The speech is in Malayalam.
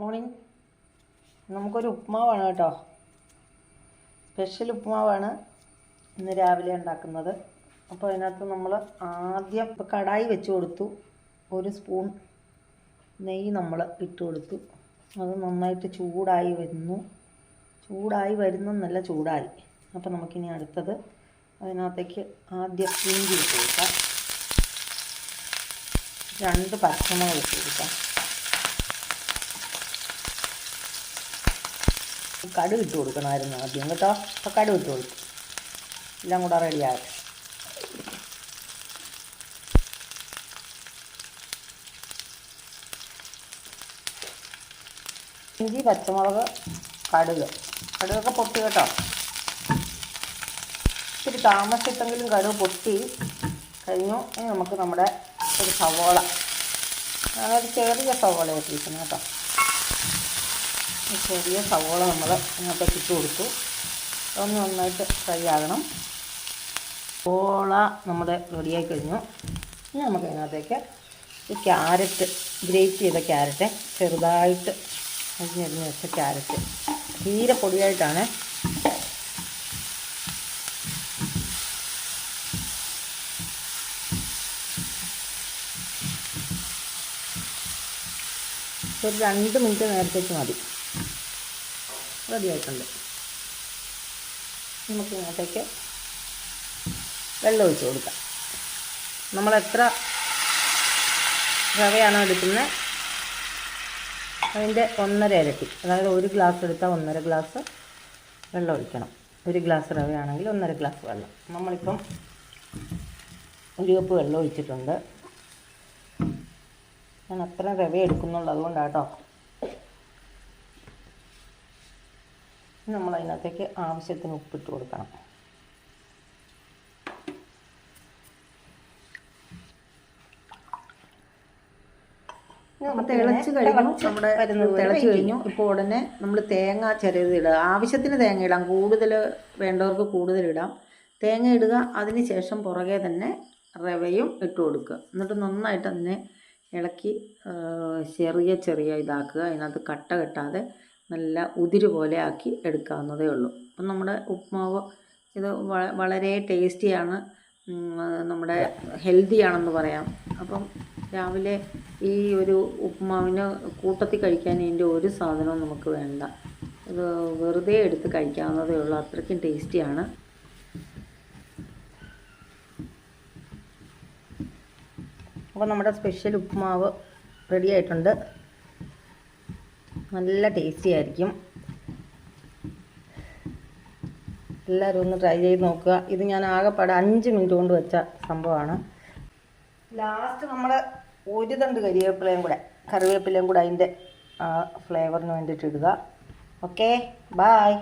മോർണിംഗ് നമുക്കൊരു ഉപ്മാവാണ് കേട്ടോ. സ്പെഷ്യൽ ഉപ്മാവാണ് ഇന്ന് രാവിലെ ഉണ്ടാക്കുന്നത്. അപ്പോൾ അതിനകത്ത് നമ്മൾ ആദ്യം ഇപ്പോൾ കടായി വെച്ച് കൊടുത്തു. ഒരു സ്പൂൺ നെയ്യ് നമ്മൾ ഇട്ട് കൊടുത്തു. അത് നന്നായിട്ട് ചൂടായി വരുന്നു. ചൂടായി വരുന്നു നല്ല ചൂടായി. അപ്പോൾ നമുക്കിനി അടുത്തത് അതിനകത്തേക്ക് ആദ്യം ഇഞ്ചി ഇട്ട് കൊടുക്കാം. രണ്ട് പച്ചമുളക് ഇട്ട് കൊടുക്കാം. കടുക് ഇട്ട് കൊടുക്കണമായിരുന്നു ആദ്യം കേട്ടോ. അപ്പോൾ കടുക് ഇട്ട് കൊടുക്കും എല്ലാം കൂടെ റെഡിയാകട്ടെ ഇഞ്ചി പച്ചമുളക് കടുക്. കടുകൊക്കെ പൊട്ടി കേട്ടോ. ഇത്തിരി താമസിച്ചെങ്കിലും കടുക് പൊട്ടി കഴിഞ്ഞു. ഇനി നമുക്ക് നമ്മുടെ ഒരു സവോള. ഞാനൊരു ചെറിയ സവോള ഇട്ടിരിക്കുന്നത് കേട്ടോ. ചെറിയ സവോള നമ്മൾ അതിനകത്തേക്ക് ഇട്ട് കൊടുത്തു. ഒന്ന് നന്നായിട്ട് ഫ്രൈ ആകണം. സവോള നമ്മുടെ റെഡിയായി കഴിഞ്ഞു. ഇനി നമുക്ക് അതിനകത്തേക്ക് ഈ ക്യാരറ്റ് ഗ്രേറ്റ് ചെയ്ത ക്യാരറ്റ് ചെറുതായിട്ട് അരിഞ്ഞരിഞ്ഞ് വെച്ച ക്യാരറ്റ്. തീരെ പൊടിയായിട്ടാണ്. ഒരു രണ്ട് മിനിറ്റ് നേരത്തേക്ക് മതി. റെഡി ആയിട്ടുണ്ട് നമുക്ക് ഇങ്ങോട്ടേക്ക് വെള്ളം ഒഴിച്ച് കൊടുക്കാം. നമ്മൾ എത്ര റവയാണോ എടുക്കുന്നത്? അതിന്റെ ഒന്നര ഇരട്ടി. അതായത് ഒരു ഗ്ലാസ് എടുത്താൽ ഒന്നര ഗ്ലാസ് വെള്ളം ഒഴിക്കണം. ഒരു ഗ്ലാസ് റവയാണെങ്കിൽ ഒന്നര ഗ്ലാസ് വെള്ളം. നമ്മളിപ്പം ഒരു കപ്പ് വെള്ളം ഒഴിച്ചിട്ടുണ്ട്. ഞാൻ അത്ര റവ എടുക്കുന്നുള്ളൂ അതുകൊണ്ടാണ് നമ്മൾ അതിനകത്തേക്ക് ആവശ്യത്തിന് ഉപ്പിട്ട് കൊടുക്കണം. തിളച്ച് കഴിഞ്ഞു. നമ്മുടെ തിളച്ച് കഴിഞ്ഞു. ഇപ്പോൾ ഉടനെ നമ്മൾ തേങ്ങ ചിരത് ഇടുക. ആവശ്യത്തിന് തേങ്ങ ഇടാം. കൂടുതൽ വേണ്ടവർക്ക് കൂടുതൽ ഇടാം. തേങ്ങ ഇടുക. അതിന് ശേഷം പുറകെ തന്നെ റവയും ഇട്ട് കൊടുക്കുക. എന്നിട്ട് നന്നായിട്ട് അതിനെ ഇളക്കി ചെറിയ ചെറിയ ഇതാക്കുക. അതിനകത്ത് കട്ട കെട്ടാതെ നല്ല ഉതിര് പോലെ ആക്കി എടുക്കാവുന്നതേ ഉള്ളൂ. അപ്പം നമ്മുടെ ഉപ്മാവ് ഇത് വളരെ ടേസ്റ്റിയാണ്. നമ്മുടെ ഹെൽത്തിയാണെന്ന് പറയാം. അപ്പം രാവിലെ ഈ ഒരു ഉപ്മാവിന് കൂട്ടത്തിൽ കഴിക്കാൻ ഇതിന്റെ ഒരു സാധനവും നമുക്ക് വേണ്ട. ഇത് വെറുതെ എടുത്ത് കഴിക്കാവുന്നതേ ഉള്ളൂ. അത്രയ്ക്കും ടേസ്റ്റിയാണ്. അപ്പോൾ നമ്മുടെ സ്പെഷ്യൽ ഉപ്പുമാവ് റെഡി ആയിട്ടുണ്ട്. നല്ല ടേസ്റ്റി ആയിരിക്കും. എല്ലാവരും ഒന്ന് ട്രൈ ചെയ്ത് നോക്കുക. ഇത് ഞാൻ ആകെപ്പാടെ അഞ്ച് മിനിറ്റ് കൊണ്ട് വെച്ച സംഭവമാണ്. ലാസ്റ്റ് നമ്മൾ ഒരു തണ്ട് കരിവേപ്പിലയും കൂടെ കറിവേപ്പിലയും കൂടെ അതിന്റെ ഫ്ലേവറിന് വേണ്ടിയിട്ട് ഇടുക. Okay bye